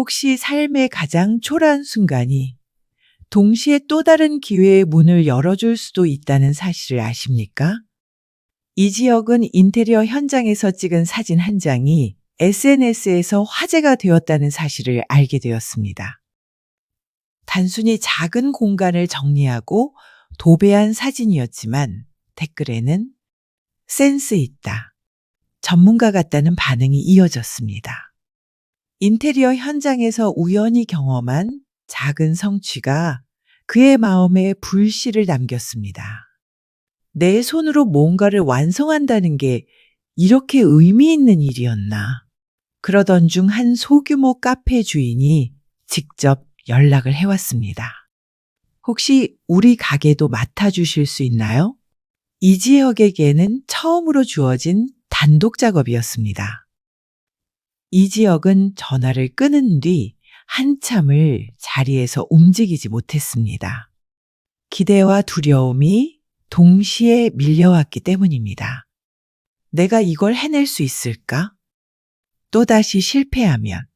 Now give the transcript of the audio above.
혹시 삶의 가장 초라한 순간이 동시에 또 다른 기회의 문을 열어줄 수도 있다는 사실을 아십니까? 이 지역은 인테리어 현장에서 찍은 사진 한 장이 SNS에서 화제가 되었다는 사실을 알게 되었습니다. 단순히 작은 공간을 정리하고 도배한 사진이었지만 댓글에는 센스 있다. 전문가 같다는 반응이 이어졌습니다. 인테리어 현장에서 우연히 경험한 작은 성취가 그의 마음에 불씨를 남겼습니다. 내 손으로 뭔가를 완성한다는 게 이렇게 의미 있는 일이었나. 그러던 중 한 소규모 카페 주인이 직접 연락을 해왔습니다. 혹시 우리 가게도 맡아주실 수 있나요? 이 지역에게는 처음으로 주어진 단독 작업이었습니다. 이 지역은 전화를 끊은 뒤 한참을 자리에서 움직이지 못했습니다. 기대와 두려움이 동시에 밀려왔기 때문입니다. 내가 이걸 해낼 수 있을까? 또다시 실패하면